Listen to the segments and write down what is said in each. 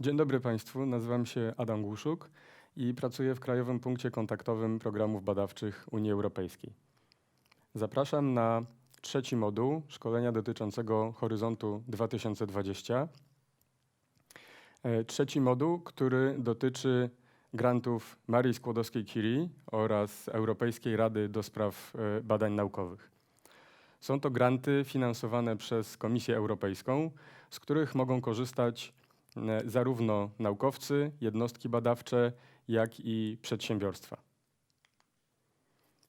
Dzień dobry Państwu, nazywam się Adam Głuszuk i pracuję w Krajowym Punkcie Kontaktowym Programów Badawczych Unii Europejskiej. Zapraszam na trzeci moduł szkolenia dotyczącego Horyzontu 2020. E, Trzeci moduł, który dotyczy grantów Marii Skłodowskiej-Curie oraz Europejskiej Rady do Spraw e, Badań Naukowych. Są to granty finansowane przez Komisję Europejską, z których mogą korzystać zarówno naukowcy, jednostki badawcze, jak i przedsiębiorstwa.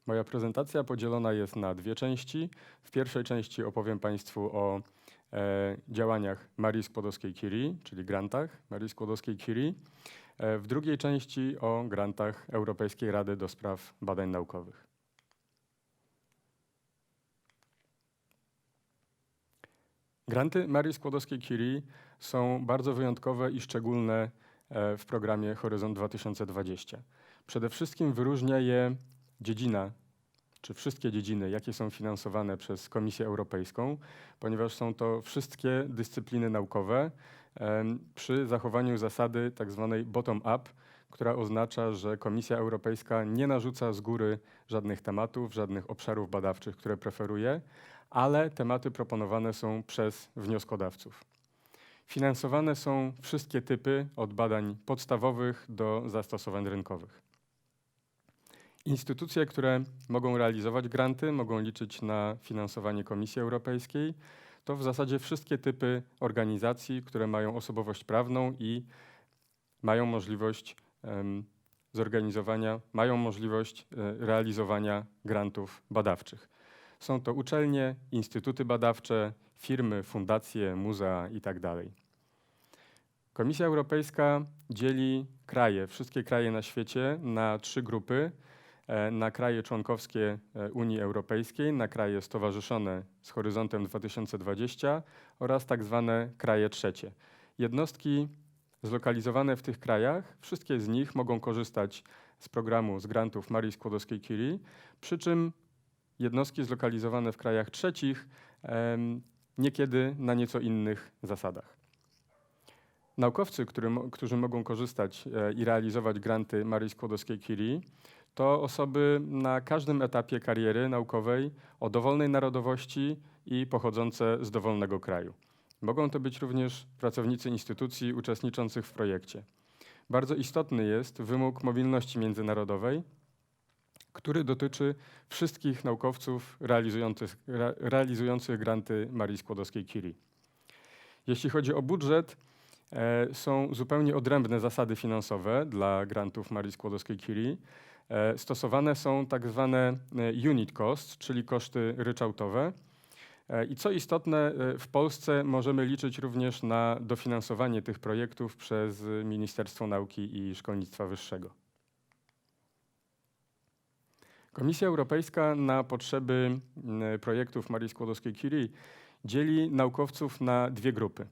Moja prezentacja podzielona jest na dwie części. W pierwszej części opowiem Państwu o e, działaniach Marii Skłodowskiej-Curie, czyli grantach Marii Skłodowskiej-Curie. E, w drugiej części o grantach Europejskiej Rady do Spraw Badań Naukowych. Granty Marii Skłodowskiej-Curie są bardzo wyjątkowe i szczególne e, w programie Horyzont 2020. Przede wszystkim wyróżnia je dziedzina, czy wszystkie dziedziny, jakie są finansowane przez Komisję Europejską, ponieważ są to wszystkie dyscypliny naukowe przy zachowaniu zasady tzw. bottom-up, która oznacza, że Komisja Europejska nie narzuca z góry żadnych tematów, żadnych obszarów badawczych, które preferuje, ale tematy proponowane są przez wnioskodawców. Finansowane są wszystkie typy, od badań podstawowych do zastosowań rynkowych. Instytucje, które mogą realizować granty, mogą liczyć na finansowanie Komisji Europejskiej. To w zasadzie wszystkie typy organizacji, które mają osobowość prawną i mają możliwość em, zorganizowania, mają możliwość e, realizowania grantów badawczych. Są to uczelnie, instytuty badawcze, firmy, fundacje, muzea itd. Komisja Europejska dzieli kraje, wszystkie kraje na świecie na trzy grupy. e, Na kraje członkowskie e, Unii Europejskiej, na kraje stowarzyszone z horyzontem 2020 oraz tak zwane kraje trzecie. Jednostki zlokalizowane w tych krajach, wszystkie z nich mogą korzystać z programu z grantów Marii Skłodowskiej-Curie, przy czym jednostki zlokalizowane w krajach trzecich niekiedy na nieco innych zasadach. Naukowcy, który, mo- którzy mogą korzystać e, i realizować granty Marii Skłodowskiej-Curie, to osoby na każdym etapie kariery naukowej o dowolnej narodowości i pochodzące z dowolnego kraju. Mogą to być również pracownicy instytucji uczestniczących w projekcie. Bardzo istotny jest wymóg mobilności międzynarodowej, który dotyczy wszystkich naukowców realizujących, re, realizujących granty Marii Skłodowskiej-Curie. Jeśli chodzi o budżet, e, są zupełnie odrębne zasady finansowe dla grantów Marii Skłodowskiej-Curie. E, stosowane są tak zwane e, unit cost, czyli koszty ryczałtowe. I co istotne, w Polsce możemy liczyć również na dofinansowanie tych projektów przez Ministerstwo Nauki i Szkolnictwa Wyższego. Komisja Europejska na potrzeby m, projektów Marii Skłodowskiej-Curie dzieli naukowców na dwie grupy.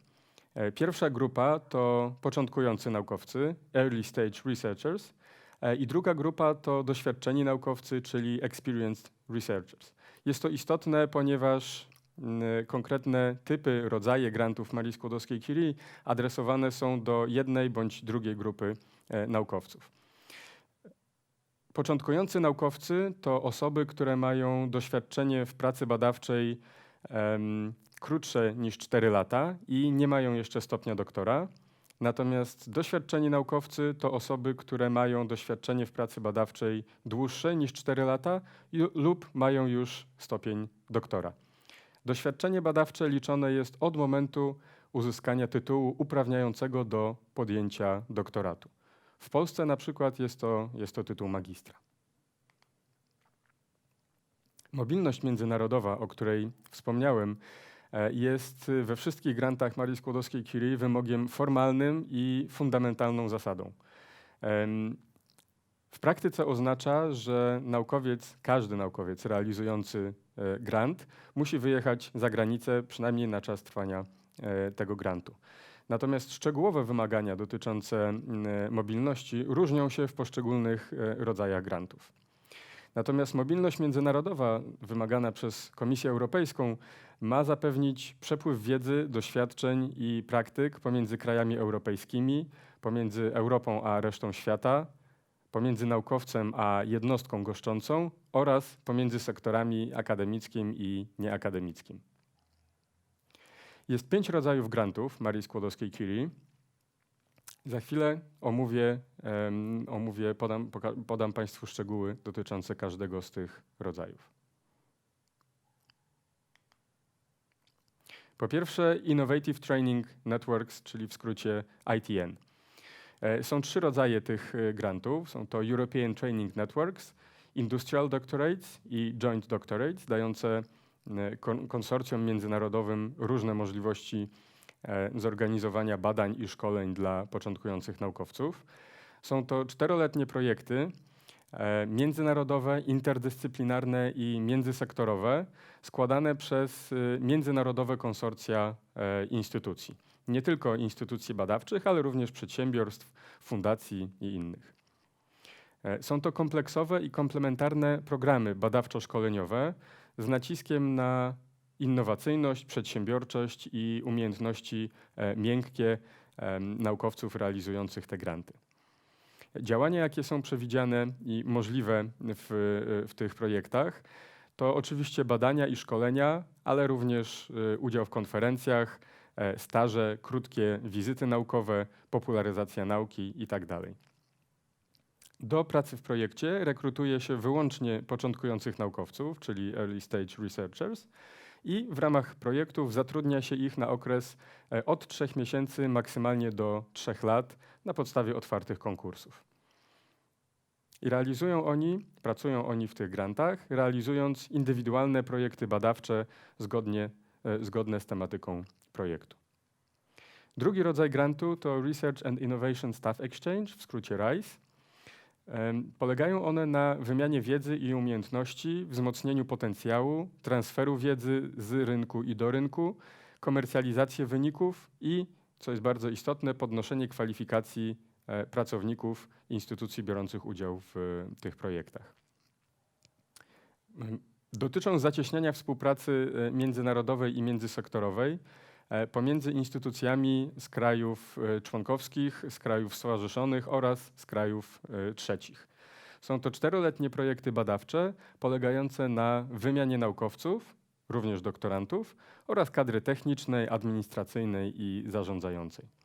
E, Pierwsza grupa to początkujący naukowcy, early stage researchers, e, i druga grupa to doświadczeni naukowcy, czyli experienced researchers. Jest to istotne, ponieważ m, konkretne typy, rodzaje grantów Marii Skłodowskiej-Curie adresowane są do jednej bądź drugiej grupy e, naukowców. Początkujący naukowcy to osoby, które mają doświadczenie w pracy badawczej em, krótsze niż 4 lata i nie mają jeszcze stopnia doktora. Natomiast doświadczeni naukowcy to osoby, które mają doświadczenie w pracy badawczej dłuższe niż 4 lata lub mają już stopień doktora. Doświadczenie badawcze liczone jest od momentu uzyskania tytułu uprawniającego do podjęcia doktoratu. W Polsce na przykład jest to, jest to tytuł magistra. Mobilność międzynarodowa, o której wspomniałem, e, jest we wszystkich grantach Marii Skłodowskiej-Curie wymogiem formalnym i fundamentalną zasadą. W praktyce oznacza, że naukowiec, każdy naukowiec realizujący e, grant musi wyjechać za granicę przynajmniej na czas trwania e, tego grantu. Natomiast szczegółowe wymagania dotyczące mm, mobilności różnią się w poszczególnych e, rodzajach grantów. Natomiast mobilność międzynarodowa wymagana przez Komisję Europejską ma zapewnić przepływ wiedzy, doświadczeń i praktyk pomiędzy krajami europejskimi, pomiędzy Europą a resztą świata, pomiędzy naukowcem a jednostką goszczącą oraz pomiędzy sektorami akademickim i nieakademickim. Jest pięć rodzajów grantów Marii Skłodowskiej-Curie. Za chwilę omówię, um, omówię podam, podam Państwu szczegóły dotyczące każdego z tych rodzajów. Po pierwsze, Innovative Training Networks, czyli w skrócie ITN. E, są trzy rodzaje tych e, grantów. Są to European Training Networks, Industrial Doctorates i Joint Doctorates, dające konsorcjom międzynarodowym różne możliwości zorganizowania badań i szkoleń dla początkujących naukowców. Są to czteroletnie projekty międzynarodowe, interdyscyplinarne i międzysektorowe, składane przez międzynarodowe konsorcja instytucji nie tylko instytucji badawczych, ale również przedsiębiorstw, fundacji i innych. E, są to kompleksowe i komplementarne programy badawczo-szkoleniowe z naciskiem na innowacyjność, przedsiębiorczość i umiejętności e, miękkie naukowców realizujących te granty. Działania, jakie są przewidziane i możliwe w, w tych projektach, to oczywiście badania i szkolenia, ale również e, udział w konferencjach, E, staże, krótkie wizyty naukowe, popularyzacja nauki itd. Do pracy w projekcie rekrutuje się wyłącznie początkujących naukowców, czyli early stage researchers, i w ramach projektów zatrudnia się ich na okres e, od 3 miesięcy maksymalnie do 3 lat na podstawie otwartych konkursów. I realizują oni, pracują oni w tych grantach, realizując indywidualne projekty badawcze zgodnie, e, zgodne z tematyką projektu. Drugi rodzaj grantu to Research and Innovation Staff Exchange, w skrócie RISE. Polegają one na wymianie wiedzy i umiejętności, wzmocnieniu potencjału, transferu wiedzy z rynku i do rynku, komercjalizację wyników i, co jest bardzo istotne, podnoszenie kwalifikacji e, pracowników instytucji biorących udział w e, tych projektach. Dotyczą zacieśniania współpracy e, międzynarodowej i międzysektorowej, pomiędzy instytucjami z krajów e, członkowskich, z krajów stowarzyszonych oraz z krajów e, trzecich. Są to czteroletnie projekty badawcze polegające na wymianie naukowców, również doktorantów, oraz kadry technicznej, administracyjnej i zarządzającej.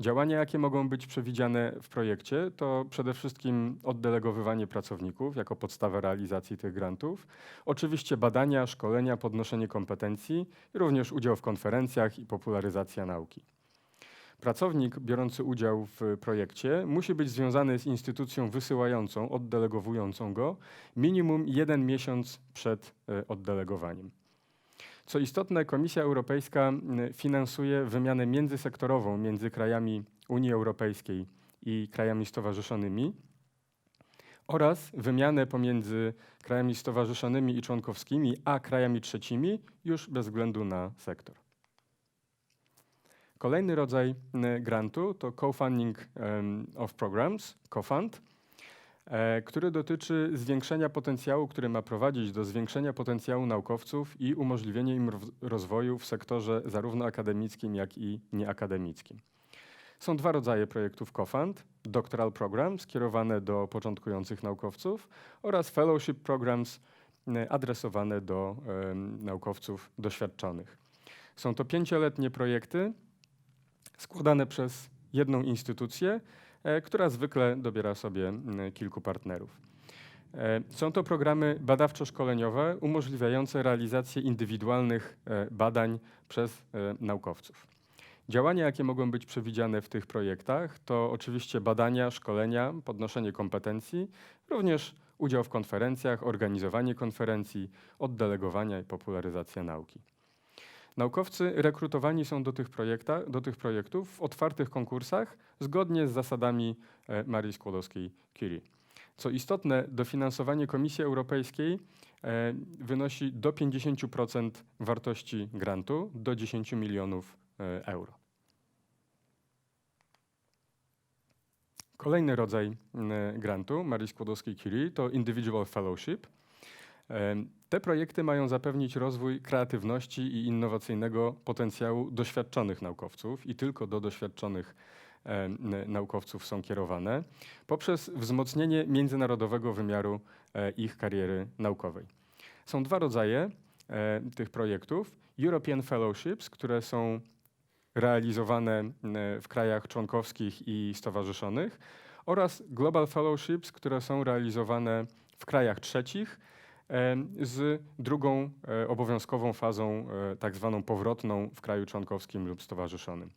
Działania, jakie mogą być przewidziane w projekcie, to przede wszystkim oddelegowywanie pracowników jako podstawa realizacji tych grantów, oczywiście badania, szkolenia, podnoszenie kompetencji, również udział w konferencjach i popularyzacja nauki. Pracownik biorący udział w projekcie musi być związany z instytucją wysyłającą, oddelegowującą go minimum jeden miesiąc przed e, oddelegowaniem. Co istotne, Komisja Europejska finansuje wymianę międzysektorową między krajami Unii Europejskiej i krajami stowarzyszonymi oraz wymianę pomiędzy krajami stowarzyszonymi i członkowskimi, a krajami trzecimi już bez względu na sektor. Kolejny rodzaj grantu to co-funding of programs, co-fund. E, który dotyczy zwiększenia potencjału, który ma prowadzić do zwiększenia potencjału naukowców i umożliwienia im rozwoju w sektorze zarówno akademickim, jak i nieakademickim. Są dwa rodzaje projektów CoFund: Doctoral Programs skierowane do początkujących naukowców oraz Fellowship Programs adresowane do naukowców doświadczonych. Są to pięcioletnie projekty składane przez jedną instytucję, E, która zwykle dobiera sobie kilku partnerów. E, są to programy badawczo-szkoleniowe umożliwiające realizację indywidualnych e, badań przez naukowców. Działania, jakie mogą być przewidziane w tych projektach, to oczywiście badania, szkolenia, podnoszenie kompetencji, również udział w konferencjach, organizowanie konferencji, oddelegowania i popularyzacja nauki. Naukowcy rekrutowani są do tych, do tych projektów w otwartych konkursach zgodnie z zasadami e, Marii Skłodowskiej-Curie. Co istotne, dofinansowanie Komisji Europejskiej e, wynosi do 50% wartości grantu, do 10 milionów e, euro. Kolejny rodzaj grantu Marii Skłodowskiej-Curie to Individual Fellowship. Te projekty mają zapewnić rozwój kreatywności i innowacyjnego potencjału doświadczonych naukowców i tylko do doświadczonych naukowców są kierowane poprzez wzmocnienie międzynarodowego wymiaru e, ich kariery naukowej. Są dwa rodzaje e, tych projektów. European Fellowships, które są realizowane w krajach członkowskich i stowarzyszonych oraz Global Fellowships, które są realizowane w krajach trzecich z drugą e, obowiązkową fazą, e, tak zwaną powrotną w kraju członkowskim lub stowarzyszonym.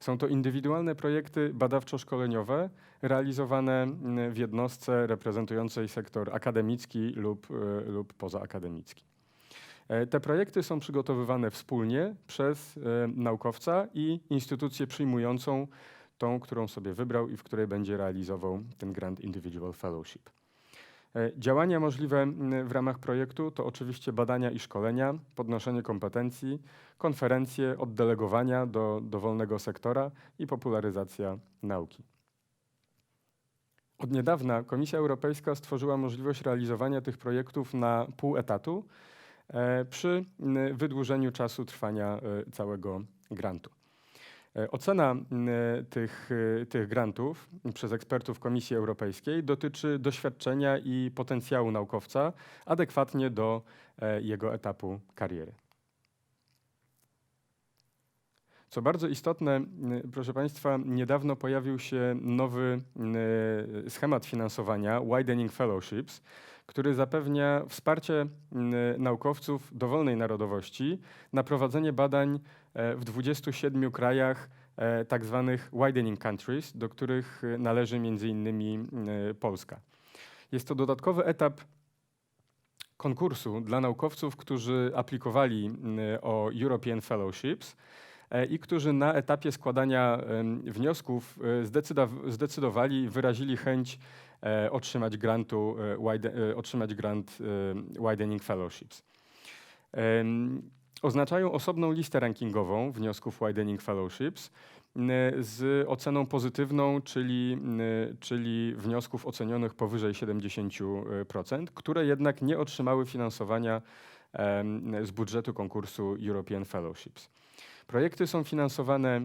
Są to indywidualne projekty badawczo-szkoleniowe realizowane w jednostce reprezentującej sektor akademicki lub, e, lub pozaakademicki. E, Te projekty są przygotowywane wspólnie przez e, naukowca i instytucję przyjmującą, tą, którą sobie wybrał i w której będzie realizował ten Grant Individual Fellowship. E, Działania możliwe w ramach projektu to oczywiście badania i szkolenia, podnoszenie kompetencji, konferencje, oddelegowania do dowolnego sektora i popularyzacja nauki. Od niedawna Komisja Europejska stworzyła możliwość realizowania tych projektów na pół etatu e, przy wydłużeniu czasu trwania e, całego grantu. E, Ocena m, tych, e, tych grantów przez ekspertów Komisji Europejskiej dotyczy doświadczenia i potencjału naukowca adekwatnie do e, jego etapu kariery. Co bardzo istotne, proszę Państwa, niedawno pojawił się nowy schemat finansowania Widening Fellowships, który zapewnia wsparcie naukowców dowolnej narodowości na prowadzenie badań e, w 27 krajach e, tak zwanych widening countries, do których e, należy m.in. Polska. Jest to dodatkowy etap konkursu dla naukowców, którzy aplikowali o European Fellowships e, i którzy na etapie składania wniosków e, zdecydowali, wyrazili chęć e, otrzymać grantu, e, e, otrzymać grant e, Widening Fellowships. Oznaczają osobną listę rankingową wniosków Widening Fellowships z oceną pozytywną, czyli, czyli wniosków ocenionych powyżej 70%, które jednak nie otrzymały finansowania z budżetu konkursu European Fellowships. Projekty są finansowane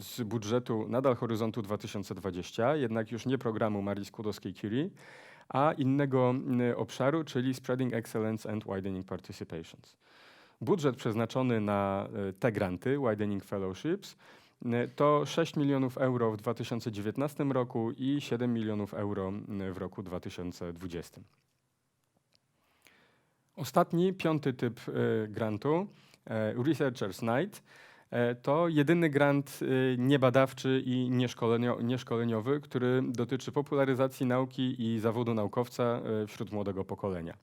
z budżetu nadal Horyzontu 2020, jednak już nie programu Marii Skłodowskiej-Curie, a innego obszaru, czyli Spreading Excellence and Widening Participations. Budżet przeznaczony na e, te granty, Widening Fellowships, m, to 6 milionów euro w 2019 roku i 7 milionów euro m, w roku 2020. Ostatni, piąty typ e, grantu, e, Researchers Night, e, to jedyny grant e, niebadawczy i nieszkolenio, nieszkoleniowy, który dotyczy popularyzacji nauki i zawodu naukowca e, wśród młodego pokolenia.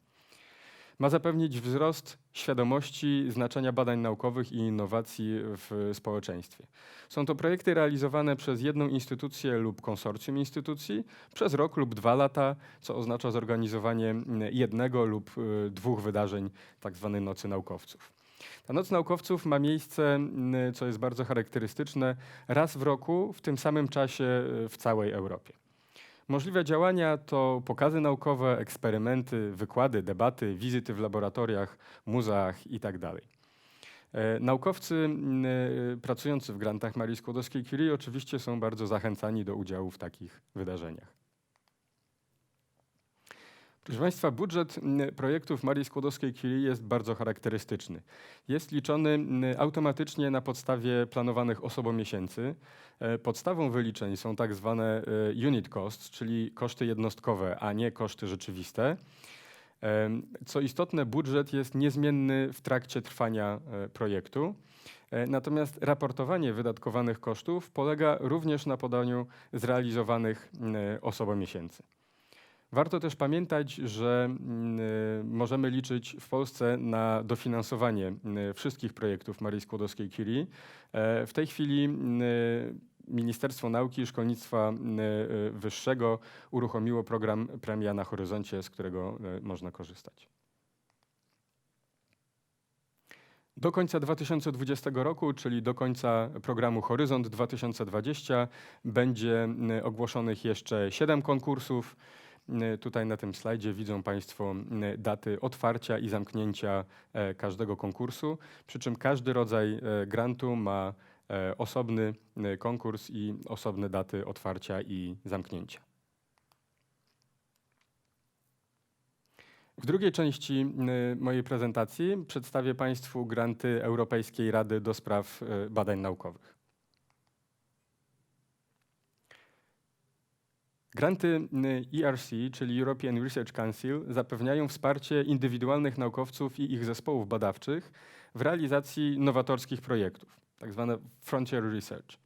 Ma zapewnić wzrost świadomości znaczenia badań naukowych i innowacji w społeczeństwie. Są to projekty realizowane przez jedną instytucję lub konsorcjum instytucji przez rok lub dwa lata, co oznacza zorganizowanie jednego lub y, dwóch wydarzeń, tak zwanej Nocy Naukowców. Ta Noc Naukowców ma miejsce, mm, co jest bardzo charakterystyczne, raz w roku w tym samym czasie y, w całej Europie. Możliwe działania to pokazy naukowe, eksperymenty, wykłady, debaty, wizyty w laboratoriach, muzeach itd. E, Naukowcy e, pracujący w grantach Marii Skłodowskiej-Curie oczywiście są bardzo zachęcani do udziału w takich wydarzeniach. Proszę Państwa, budżet projektów Marii Skłodowskiej-Curie jest bardzo charakterystyczny. Jest liczony automatycznie na podstawie planowanych osobomiesięcy. E, Podstawą wyliczeń są tak zwane e, unit costs, czyli koszty jednostkowe, a nie koszty rzeczywiste. Co istotne, budżet jest niezmienny w trakcie trwania e, projektu. Natomiast raportowanie wydatkowanych kosztów polega również na podaniu zrealizowanych osobomiesięcy. Warto też pamiętać, że mm, y, możemy liczyć w Polsce na dofinansowanie y, wszystkich projektów Marii Skłodowskiej-Curie. E, W tej chwili y, Ministerstwo Nauki i Szkolnictwa Wyższego uruchomiło program Premia na Horyzoncie, z którego można korzystać. Do końca 2020 roku, czyli do końca programu Horyzont 2020, będzie ogłoszonych jeszcze 7 konkursów. Y, Tutaj na tym slajdzie widzą Państwo y, daty otwarcia i zamknięcia e, każdego konkursu, przy czym każdy rodzaj e, grantu ma e, osobny e, konkurs i osobne daty otwarcia i zamknięcia. W drugiej części mojej prezentacji przedstawię Państwu granty Europejskiej Rady do Spraw Badań Naukowych. Granty y, ERC, czyli European Research Council, zapewniają wsparcie indywidualnych naukowców i ich zespołów badawczych w realizacji nowatorskich projektów, tzw. frontier research.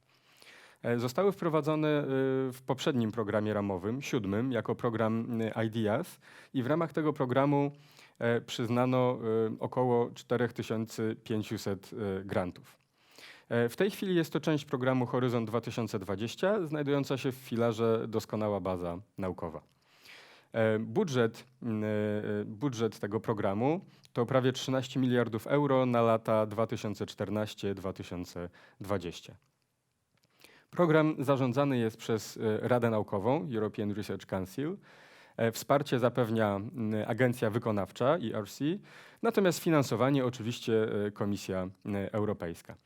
E, Zostały wprowadzone y, w poprzednim programie ramowym, siódmym, jako program y, IDEAS i w ramach tego programu e, przyznano około 4500 y, grantów. E, W tej chwili jest to część programu Horyzont 2020, znajdująca się w filarze Doskonała Baza Naukowa. E, Budżet, y, y, budżet tego programu to prawie 13 miliardów euro na lata 2014-2020. Program zarządzany jest przez e, Radę Naukową, European Research Council. E, Wsparcie zapewnia m, Agencja Wykonawcza ERC, natomiast finansowanie oczywiście e, Komisja e, Europejska.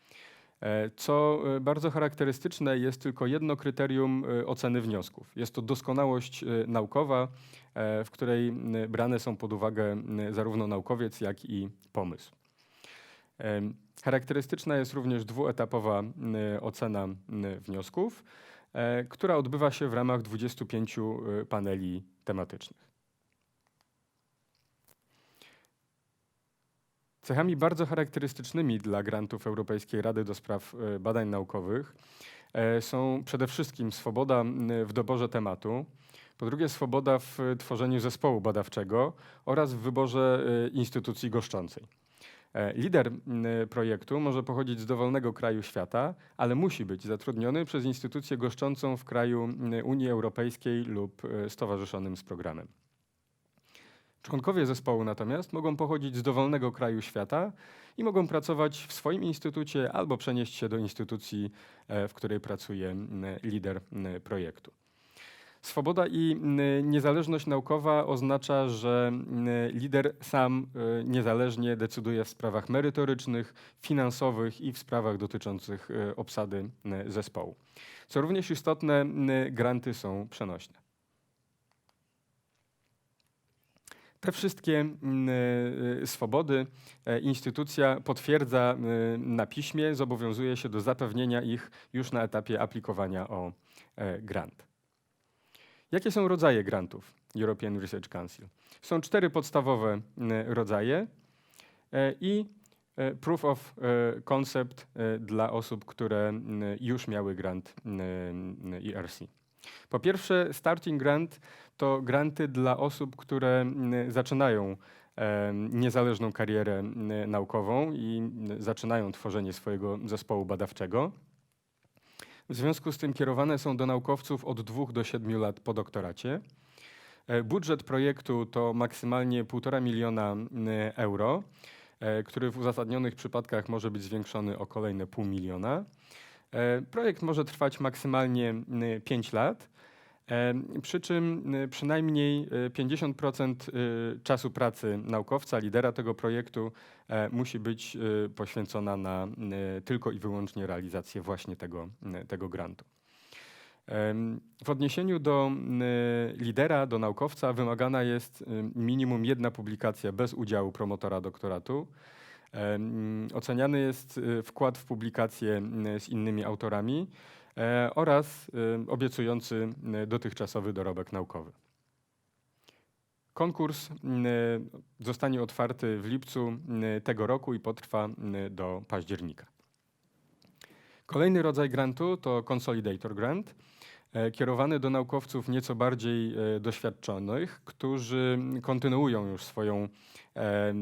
E, Co e, bardzo charakterystyczne, jest tylko jedno kryterium e, oceny wniosków. Jest to doskonałość naukowa, w której brane są pod uwagę zarówno naukowiec, jak i pomysł. Charakterystyczna jest również dwuetapowa ocena wniosków, która odbywa się w ramach 25 e, paneli tematycznych. Cechami bardzo charakterystycznymi dla grantów Europejskiej Rady do Spraw e, Badań Naukowych e, są przede wszystkim swoboda w doborze tematu, po drugie swoboda w tworzeniu zespołu badawczego oraz w wyborze e, instytucji goszczącej. Lider projektu może pochodzić z dowolnego kraju świata, ale musi być zatrudniony przez instytucję goszczącą w kraju Unii Europejskiej lub stowarzyszonym z programem. Członkowie zespołu natomiast mogą pochodzić z dowolnego kraju świata i mogą pracować w swoim instytucie albo przenieść się do instytucji, e, w której pracuje lider projektu. Swoboda i niezależność naukowa oznacza, że lider sam e, niezależnie decyduje w sprawach merytorycznych, finansowych i w sprawach dotyczących e, obsady zespołu. Co również istotne, granty są przenośne. Te wszystkie mm, e, swobody e, instytucja potwierdza e, na piśmie, zobowiązuje się do zapewnienia ich już na etapie aplikowania o e, grant. Jakie są rodzaje grantów European Research Council? Są cztery podstawowe rodzaje e, i proof of concept dla osób, które już miały grant ERC. Po pierwsze, starting grant to granty dla osób, które zaczynają niezależną karierę naukową i zaczynają tworzenie swojego zespołu badawczego. W związku z tym kierowane są do naukowców od 2 do 7 lat po doktoracie. E, Budżet projektu to maksymalnie 1,5 miliona euro, e, który w uzasadnionych przypadkach może być zwiększony o kolejne pół miliona. E, Projekt może trwać maksymalnie 5 lat, e, przy czym e, przynajmniej e, 50% e, czasu pracy naukowca, lidera tego projektu e, musi być poświęcona na tylko i wyłącznie realizację właśnie tego, tego grantu. W odniesieniu do lidera, do naukowca wymagana jest minimum jedna publikacja bez udziału promotora doktoratu. Oceniany jest y, wkład w publikację m, z innymi autorami e, oraz obiecujący dotychczasowy dorobek naukowy. Konkurs zostanie otwarty w lipcu tego roku i potrwa do października. Kolejny rodzaj grantu to Consolidator Grant, kierowany do naukowców nieco bardziej e, doświadczonych, którzy kontynuują już swoją e,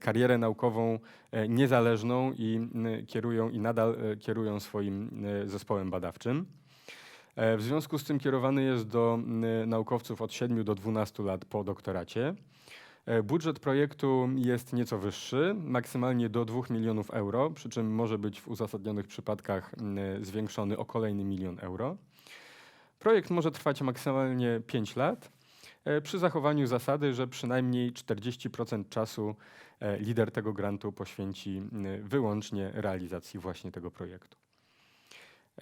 karierę naukową e, niezależną i kierują i nadal e, kierują swoim e, zespołem badawczym. E, W związku z tym kierowany jest do naukowców od 7 do 12 lat po doktoracie. E, Budżet projektu jest nieco wyższy, maksymalnie do 2 milionów euro, przy czym może być w uzasadnionych przypadkach zwiększony o kolejny milion euro. Projekt może trwać maksymalnie 5 lat, e, przy zachowaniu zasady, że przynajmniej 40% czasu e, lider tego grantu poświęci wyłącznie realizacji właśnie tego projektu.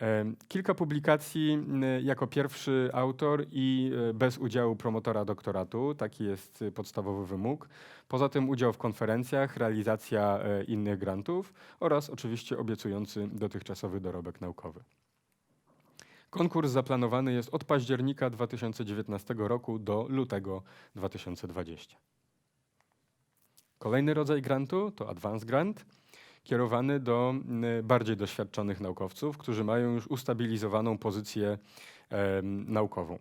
E, Kilka publikacji jako pierwszy autor i bez udziału promotora doktoratu, taki jest podstawowy wymóg. Poza tym udział w konferencjach, realizacja innych grantów oraz oczywiście obiecujący dotychczasowy dorobek naukowy. Konkurs zaplanowany jest od października 2019 roku do lutego 2020. Kolejny rodzaj grantu to Advanced Grant kierowany do mm, bardziej doświadczonych naukowców, którzy mają już ustabilizowaną pozycję em, naukową.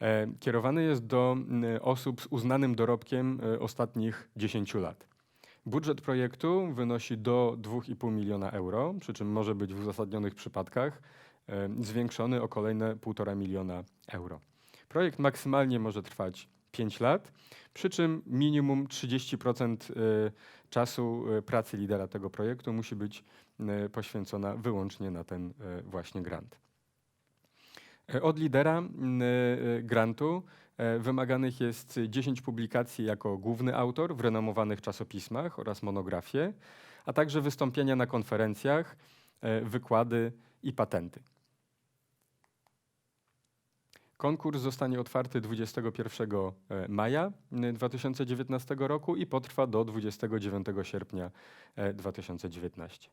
E, Kierowany jest do mm, osób z uznanym dorobkiem e, ostatnich 10 lat. Budżet projektu wynosi do 2,5 miliona euro, przy czym może być w uzasadnionych przypadkach zwiększony o kolejne 1,5 miliona euro. Projekt maksymalnie może trwać 5 lat, przy czym minimum 30% e, czasu e, pracy lidera tego projektu musi być e, poświęcona wyłącznie na ten właśnie grant. Od lidera grantu wymaganych jest 10 publikacji jako główny autor w renomowanych czasopismach oraz monografie, a także wystąpienia na konferencjach, wykłady i patenty. Konkurs zostanie otwarty 21 e, maja m, 2019 roku i potrwa do 29 sierpnia e, 2019.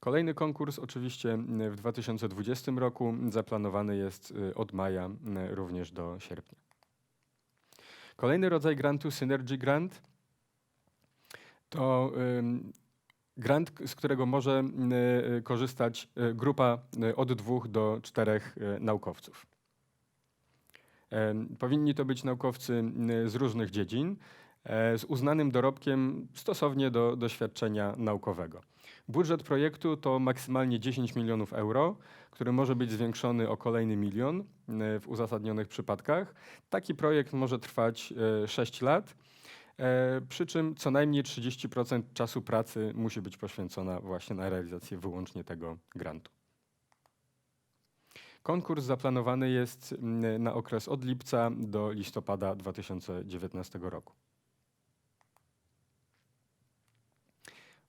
Kolejny konkurs oczywiście w 2020 roku zaplanowany jest od maja również do sierpnia. Kolejny rodzaj grantu Synergy Grant to grant, z którego może m, y, korzystać y, grupa y, od dwóch do czterech y, naukowców. Powinni to być naukowcy z różnych dziedzin, e, z uznanym dorobkiem stosownie do doświadczenia naukowego. Budżet projektu to maksymalnie 10 milionów euro, który może być zwiększony o kolejny milion w uzasadnionych przypadkach. Taki projekt może trwać e, 6 lat, e, przy czym co najmniej 30% czasu pracy musi być poświęcona właśnie na realizację wyłącznie tego grantu. Konkurs zaplanowany jest mm, na okres od lipca do listopada 2019 roku.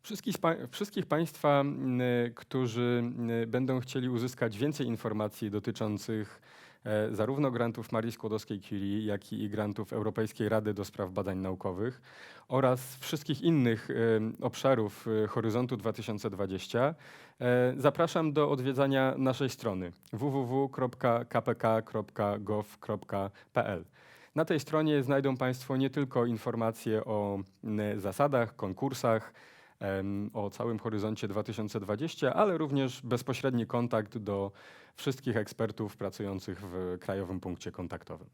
Wszystkich, wszystkich Państwa, mm, którzy mm, będą chcieli uzyskać więcej informacji dotyczących e, zarówno grantów Marii Skłodowskiej-Curie, jak i grantów Europejskiej Rady do Spraw Badań Naukowych oraz wszystkich innych e, obszarów e, Horyzontu 2020, e, zapraszam do odwiedzania naszej strony www.kpk.gov.pl. Na tej stronie znajdą Państwo nie tylko informacje o zasadach, konkursach, o całym horyzoncie 2020, ale również bezpośredni kontakt do wszystkich ekspertów pracujących w Krajowym Punkcie Kontaktowym.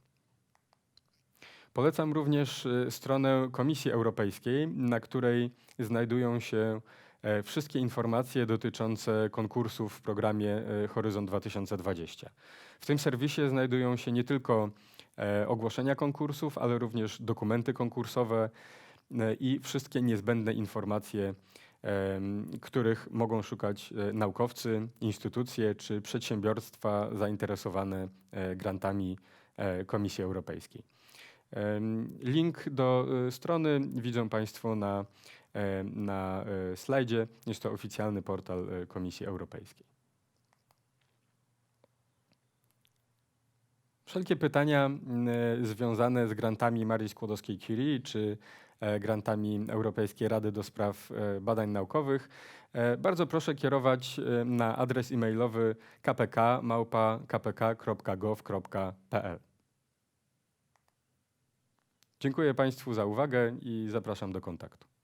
Polecam również y, stronę Komisji Europejskiej, na której znajdują się e, wszystkie informacje dotyczące konkursów w programie e, Horyzont 2020. W tym serwisie znajdują się nie tylko e, ogłoszenia konkursów, ale również dokumenty konkursowe i wszystkie niezbędne informacje, których mogą szukać e, naukowcy, instytucje czy przedsiębiorstwa zainteresowane e, grantami e, Komisji Europejskiej. Link do e, strony widzą Państwo na, e, na e, slajdzie. Jest to oficjalny portal e, Komisji Europejskiej. Wszelkie pytania e, związane z grantami Marii Skłodowskiej-Curie czy e, grantami Europejskiej Rady do Spraw e, Badań Naukowych e, bardzo proszę kierować e, na adres e-mailowy kpk.kpk.gov.pl. Dziękuję Państwu za uwagę i zapraszam do kontaktu.